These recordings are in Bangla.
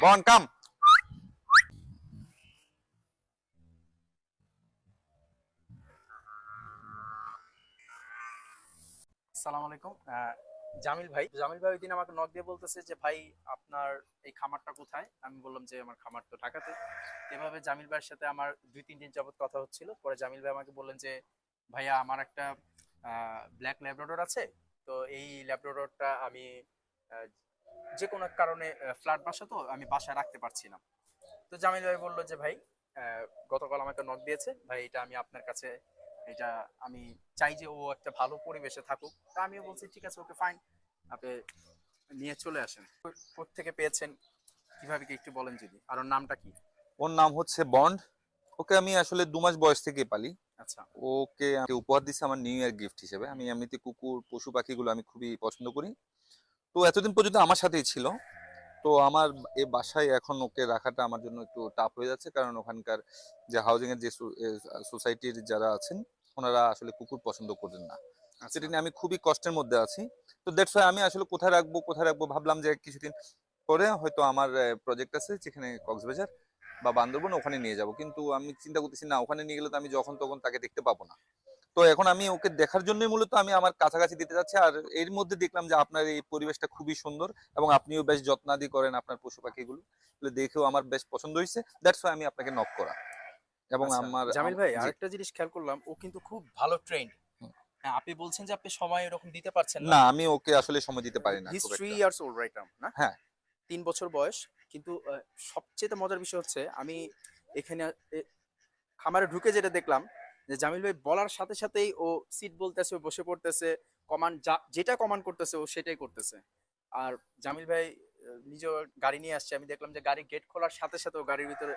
বন কাম সালাম আলাইকুম। জামিল ভাই। জামিল ভাই ওই আমাকে নক দিয়ে বলতেছে যে, ভাই, আপনার এই খামারটা কোথায়? আমি বললাম যে, আমার খামার তো ঢাকাতে। এভাবে জামিল ভাইয়ের সাথে আমার দুই তিন দিন যাবত কথা হচ্ছিল। পরে জামিল ভাই আমাকে বললেন যে, ভাইয়া, আমার একটা ব্ল্যাক ল্যাব্রাডর আছে। তো এই ল্যাব্রাডরটা আমি যে কোনো কারণে ফ্ল্যাট বাসা তো আমি বাসায় রাখতে পারছি না। তো জামিল ভাই বলল যে ভাই গতকাল আমাকে নক দিয়েছে। ভাই এটা আমি আপনার কাছে এটা আমি চাই যে ও একটা ভালো পরিবেশে থাকুক। তা আমিও বলছি ঠিক আছে ওকে ফাইন আপনি নিয়ে চলে আসেন। থেকে পেয়েছেন? কীভাবে কি একটু বলেন যদি। আর ওর নামটা কি? ওর নাম হচ্ছে বন্ড। ওকে আমি আসলে দু মাস বয়স থেকে পালি। আচ্ছা। ওকে উপহার দিচ্ছে আমার নিউ ইয়ার গিফট হিসেবে। আমি এমনিতে কুকুর পশু পাখিগুলো আমি খুবই পছন্দ করি। তো এতদিন পর্যন্ত আমার সাথেই ছিল। তো আমার এই বাসায় এখন ওকে রাখাটা আমার জন্য একটু টাফ হয়ে যাচ্ছে। কারণ ওখানকার যে হাউজিং এর যে সোসাইটির যারা আছেন ওনারা আসলে কুকুর পছন্দ করেন না। আচ্ছা। সেটা নিয়ে আমি খুবই কষ্টের মধ্যে আছি। তো দ্যাটস ওয়াই আমি আসলে কোথায় রাখব কোথায় রাখব ভাবলাম যে কিছুদিন পরে হয়তো আমার প্রজেক্ট আছে যেখানে কক্সবাজার বা বান্দরবন ওখানে নিয়ে যাব। কিন্তু আমি চিন্তা করতেছি না ওখানে নিয়ে গেলে তো আমি যখন তখন তাকে দেখতে পাবো না। তো এখন আমি ওকে দেখার জন্যই মূলত আমি আমার কাছাকাছি দিতে যাচ্ছি আর এর মধ্যে দেখলাম যে আপনার এই পরিবেশটা খুবই সুন্দর এবং আপনিও বেশ যত্নাদি করেন আপনার পশু পাখিগুলো। দেখেও আমার বেশ পছন্দ হয়েছে দ্যাটস ওয়াই আমি আপনাকে নক করা। এবং আচ্ছা, আমার জামিল ভাই আরেকটা জিনিস খেয়াল করলাম ও কিন্তু খুব ভালো ট্রেন্ড হ্যাঁ আপনি বলছেন যে আপনি সময় এরকম দিতে পারছেন না। আমি ওকে আসলে সময় দিতে পারি না three. Years old right now না? হ্যাঁ। তিন বছর বয়স কিন্তু সবচেয়ে মজার বিষয় হচ্ছে আমি এখানে খামারে ঢুকে যেটা দেখলাম যে জামিল ভাই বলার সাথে সাথেই ও সিট বলতেছে বসে পড়তেছে কমান্ড যেটা কমান্ড করতেছে ও সেটাই করতেছে। আর জামিল ভাই নিজেও গাড়ি নিয়ে আসছে আমি দেখলাম যে গাড়ি গেট খোলার সাথে সাথে ও গাড়ির ভিতরে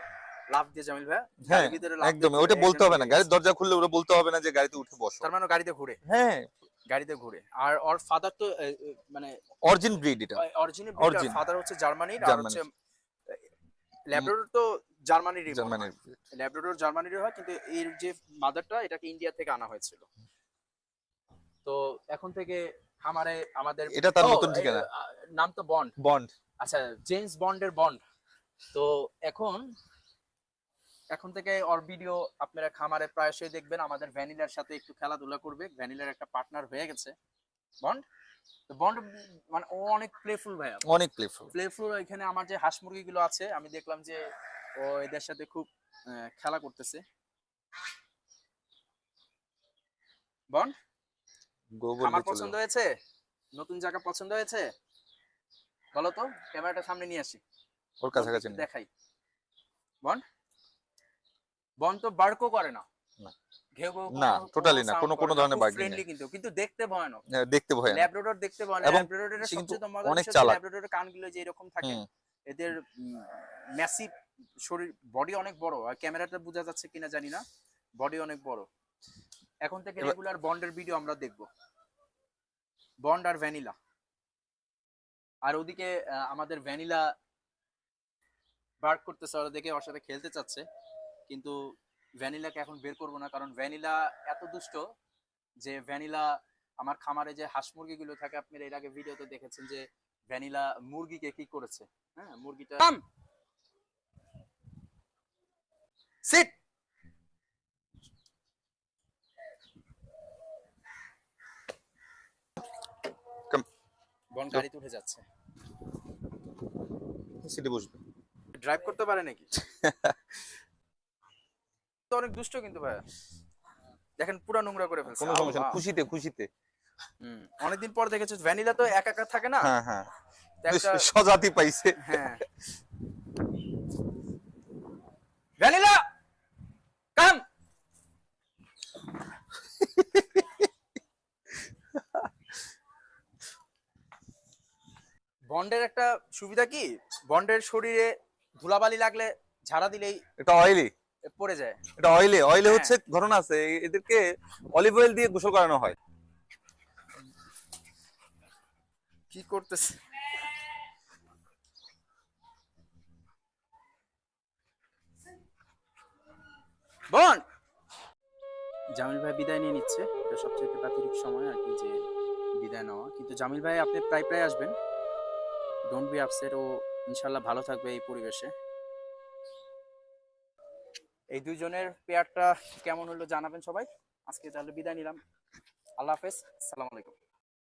লাফ দিয়ে জামিল ভাই হ্যাঁ গাড়ির ভিতরে লাফ দিয়ে ওটা বলতে হবে না গাড়ির দরজা খুললে ওরা বলতে হবে না যে গাড়িতে উঠে বসো। তার মানে গাড়িতে ঘুরে। হ্যাঁ। গাড়িতে ঘুরে। আর ওর ফাদার তো মানে অরিজিন ব্রিড এটা। Origin. ফাদার হচ্ছে জার্মানির আর হচ্ছে ল্যাব্রাডর তো জার্মানিরই জার্মানির। ল্যাব্রাডর হয় কিন্তু এর যে মাদারটা এটাকে ইন্ডিয়া থেকে আনা হয়েছিল। তো এখন থেকে খামারে আমাদের এটা তার নতুন ঠিকানা। নাম তো বন্ড। বন্ড। আচ্ছা জেমস বন্ডের বন্ড। তো এখন এখন থেকে ওর ভিডিও আপনারা খামারে প্রায়শই দেখবেন। আমাদের ভ্যানিলার সাথে একটু খেলাধুলা করবে। ভ্যানিলার একটা পার্টনার হয়ে গেছে। বন্ড? বন্ড মানে ও অনেক প্লেফুল ভাইয়া। অনেক প্লেফুল প্লেফুল এখানে আমার যে হাঁস মুরগিগুলো আছে আমি দেখলাম যে ও এদের সাথে খুব খেলা করতেছে। বন্ড আমার পছন্দ হয়েছে? নতুন জায়গা পছন্দ হয়েছে? বলো তো ক্যামেরাটা সামনে নিয়ে আসি। ওর কাছাকাছি দেখাই। বন বন তো বার্কও করে না। না। ঘেউ না, কোনো- কোনো- ধরনের নেই। কিন্তু কিন্তু দেখতে ভয়ানক। হ্যাঁ, দেখতে ভয় না ল্যাব্রাডর দেখতে ভয়ানক। ল্যাব্রাডরের সবচেয়ে অনেক চালাক। ল্যাব্রাডরের কানগুলো যে এরকম থাকে এদের ম্যাসিভ শরীর বডি অনেক বড়। আর ক্যামেরাতে বোঝা যাচ্ছে কিনা জানি না। বডি অনেক বড়। এখন থেকে রেগুলার বন্ডের ভিডিও আমরা দেখব। বন্ড আর ভ্যানিলা আর ওদিকে আমাদের ভ্যানিলা বার্ক করতেছে ওরা দেখে ওর সাথে খেলতে চাচ্ছে। কিন্তু ভ্যানিলাকে এখন বের করব না কারণ ভ্যানিলা এত দুষ্ট যে ভ্যানিলা আমার খামারে যে হাঁস মুরগিগুলো থাকে আপনারা এর আগে ভিডিওতে দেখেছেন যে ভ্যানিলা মুরগিকে কি করেছে। হ্যাঁ মুরগিটা সিট. বন গাড়িতে উঠে যাচ্ছে। সিটে বসবে। ড্রাইভ করতে পারে নাকি? তো অনেক দুষ্ট কিন্তু ভাইয়া। দেখেন পুরা নোংরা করে ফেলছে। কোনো সমস্যা নেই খুশিতে খুশিতে। অনেকদিন পর দেখেছ ভ্যানিলা তো একা একা থাকে না? হ্যাঁ হ্যাঁ। তো একটা স্বজাতি পাইছে। হ্যাঁ। ভ্যানিলা! কাম! বন্ডের একটা সুবিধা কি? বন্ডের শরীরে ধুলাবালি লাগলে ঝাড়া দিলেই এটা অয়েলি পড়ে যায়। এটা অয়েলে অয়েলে হ্যাঁ। হচ্ছে ঘটনা আছে এদেরকে অলিভ অয়েল দিয়ে গোসল করানো হয়। কি করতেছে? বন! জামিল ভাই বিদায় নিয়ে নিচ্ছে। এটা সবচেয়ে প্রাথমিক সময় আর কি যে বিদায় নেওয়া। কিন্তু জামিল ভাই আপনি প্রায় প্রায় আসবেন। ডোন্ট বি আপসেট ও ইনশাল্লাহ ভালো থাকবে এই পরিবেশে। এই দুজনের পেয়ারটা কেমন হলো জানাবেন সবাই। আজকে তাহলে বিদায় নিলাম। আল্লাহ হাফেজ। আসসালামু আলাইকুম।